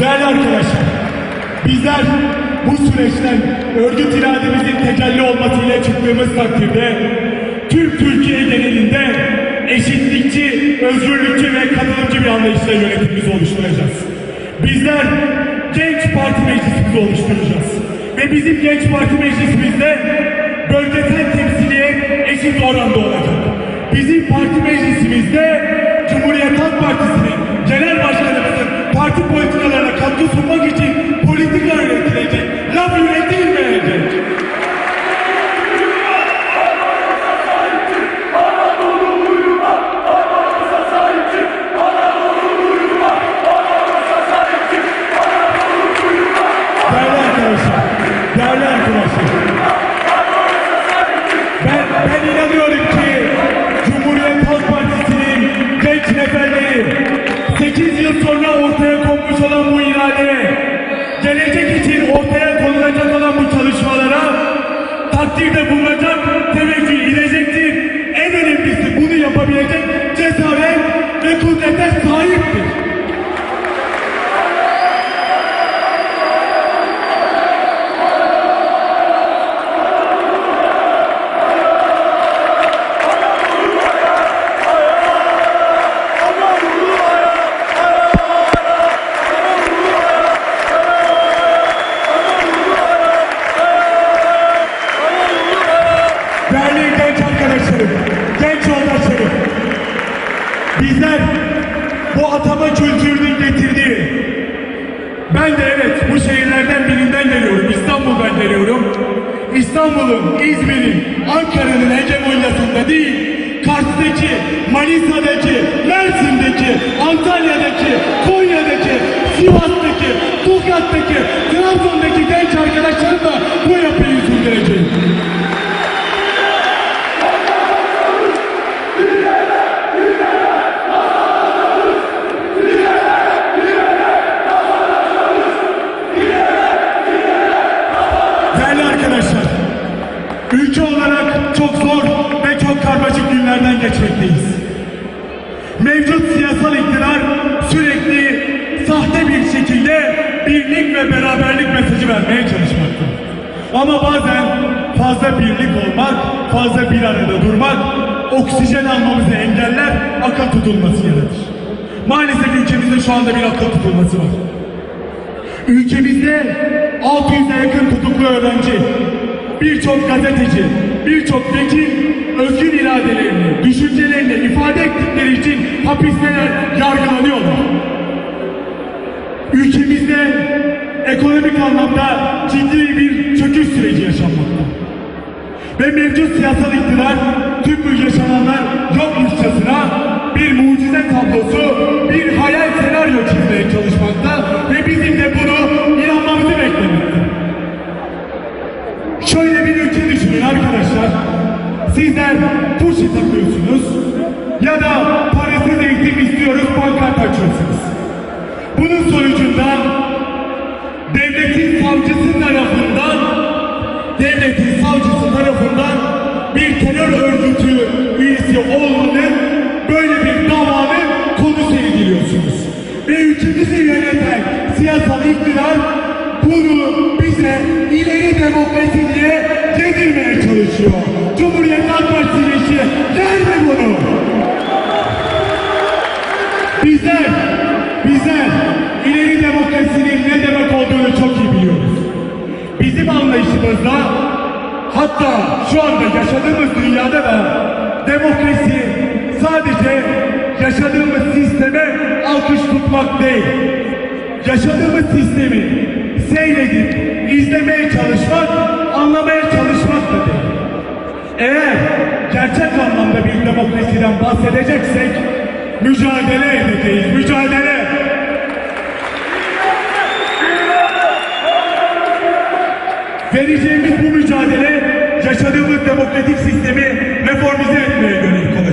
Değerli arkadaşlar, bizler bu süreçten örgüt irademizin tecelli olmasıyla çıktığımız takdirde tüm Türkiye genelinde eşitlikçi, özgürlükçü ve katılımcı bir anlayışla yönetimimizi oluşturacağız. Bizler Genç Parti Meclisimizi oluşturacağız. Ve bizim Genç Parti Meclisimizde bölgesel temsiliyet eşit oranda olacak. Bizim parti meclisimizde Hadi boyutuna takdirde bulunacak, teveccüh edecektir. En önemlisi bunu yapabilecek cesaret ve kudrete sahiptir. Bizler bu atama kültürünün getirdiği, ben de evet bu şehirlerden birinden geliyorum, İstanbul'dan geliyorum. İstanbul'un, İzmir'in, Ankara'nın hegemonyasında değil, Kars'taki, Manisa'daki, Mersin'deki, Antalya'daki, Konya'daki, Sivas'taki, Tokat'taki, Trabzon'daki genç arkadaşlarım da bu Değerli arkadaşlar, ülke olarak çok zor ve çok karmaşık günlerden geçmekteyiz. Mevcut siyasal iktidar sürekli sahte bir şekilde birlik ve beraberlik mesajı vermeye çalışmakta. Ama bazen fazla birlik olmak, fazla bir arada durmak, oksijen almamızı engeller, akıl tutulması yaratır. Maalesef ülkemizde şu anda bir akıl tutulması var. Ülkemizde 600'e yakın tutuklu öğrenci, birçok gazeteci, birçok vekil özgür iradelerini, düşüncelerini ifade ettikleri için hapisler yargılanıyorlar. Ülkemizde ekonomik anlamda ciddi bir çöküş süreci yaşanmakta. Ve mevcut siyasal iktidar tüm bu yaşananlar yokmuşçasına bir mucize tablosu, böyle bir davanın konusu ediliyorsunuz. Ve ülkemizi yöneten siyasal iktidar bunu bize ileri demokrasi diye yedirmeye çalışıyor. Cumhuriyet Halk Partisi işi mi bunu? Bizler, bizler ileri demokrasinin ne demek olduğunu çok iyi biliyoruz. Bizim anlayışımızda hatta şu anda yaşadığımız dünyada da demokrasi sadece yaşadığımız sisteme alkış tutmak değil. Yaşadığımız sistemi seyredip izlemeye çalışmak, anlamaya çalışmak değil. Eğer gerçek anlamda bir demokrasiden bahsedeceksek mücadele edeceğiz, mücadele. Vereceğimiz bu mücadele yaşadığımız demokratik sistemi reformize etmeye yönelik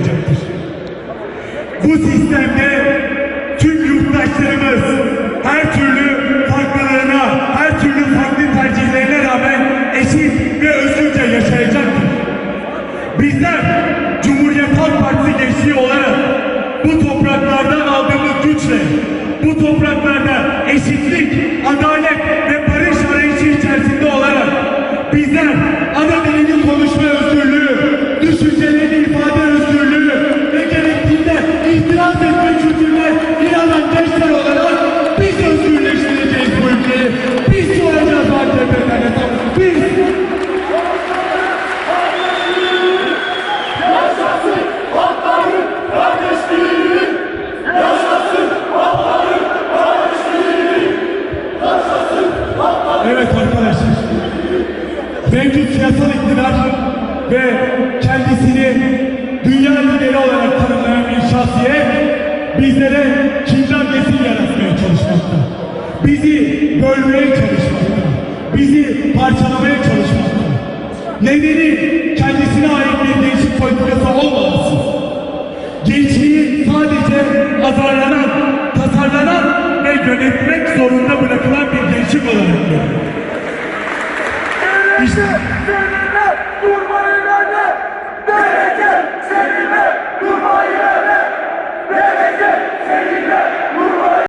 bizlere kindar nesil yaratmaya çalışmakta. Bizi bölmeye çalışmakta. Bizi parçalamaya çalışmakta. Nedeni kendisine ait bir gençlik politikası olmaması. Gençliği sadece azarlanan, tasarlanan ve yönetmek zorunda bırakılan bir gençlik olarak görüyor. İşte